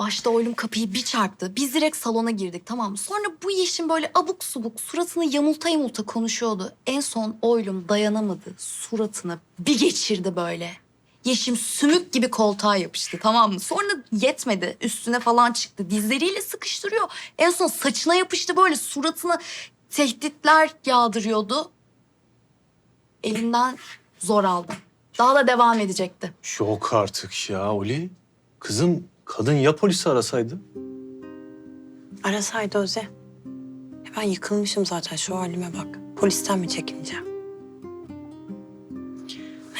Başta oylum kapıyı bir çarptı. Biz direkt salona girdik tamam mı? Sonra bu yeşim böyle abuk subuk suratını yamulta yamulta konuşuyordu. En son oylum dayanamadı. Suratını bir geçirdi böyle. Yeşim sümük gibi koltuğa yapıştı tamam mı? Sonra yetmedi. Üstüne falan çıktı. Dizleriyle sıkıştırıyor. En son saçına yapıştı böyle suratına tehditler yağdırıyordu. Elimden zor aldım. Daha da devam edecekti. Yok artık ya Oli. Kızım kadın ya polisi arasaydı? Arasaydı Öze. E Ben yıkılmışım zaten şu halime bak. Polisten mi çekineceğim?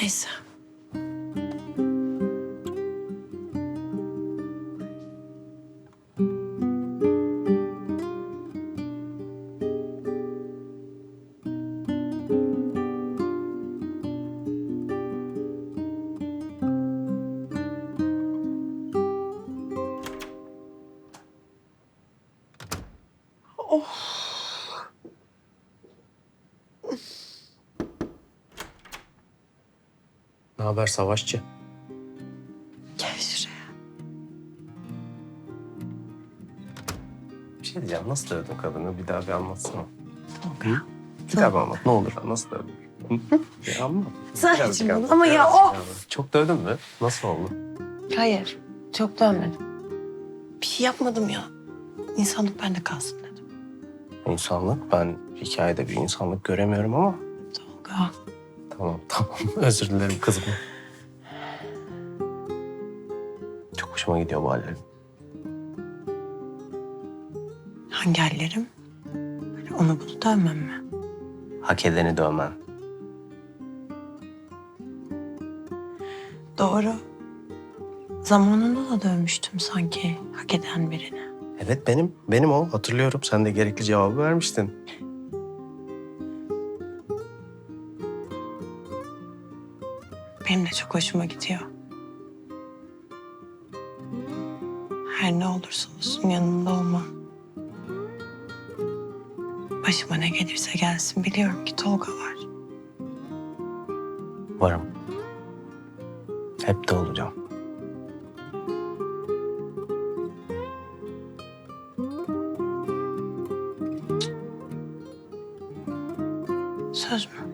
Neyse. Ne haber savaşçı? Gel şuraya. Bir şey diyeceğim. Nasıl dövdün kadını? Bir daha bir anlatsana. Hı? Bir daha bir anlat. Ne olur nasıl dövdün? Hı? Bir anlat. Sadece bunu ama ya birazcık o. anlat. Çok dövdün mü? Nasıl oldu? Hayır. Çok dönmedim. Bir şey yapmadım ya. İnsanlık bende kalsın. İnsanlık. Ben hikayede bir insanlık göremiyorum ama. Tolga. Tamam tamam. Özür dilerim kızım. Çok hoşuma gidiyor bu hallerin. Hangi hallerim? Böyle onu bunu dönmem mi? Hak edeni dövmen. Doğru. Zamanında da dövmüştüm sanki hak eden birini. Evet benim. Benim o. Hatırlıyorum. Sen de gerekli cevabı vermiştin. Benim de çok hoşuma gidiyor. Her ne olursa olsun yanında olmam. Başıma ne gelirse gelsin biliyorum ki Tolga var. Varım. Hep de olacağım. Söz mü?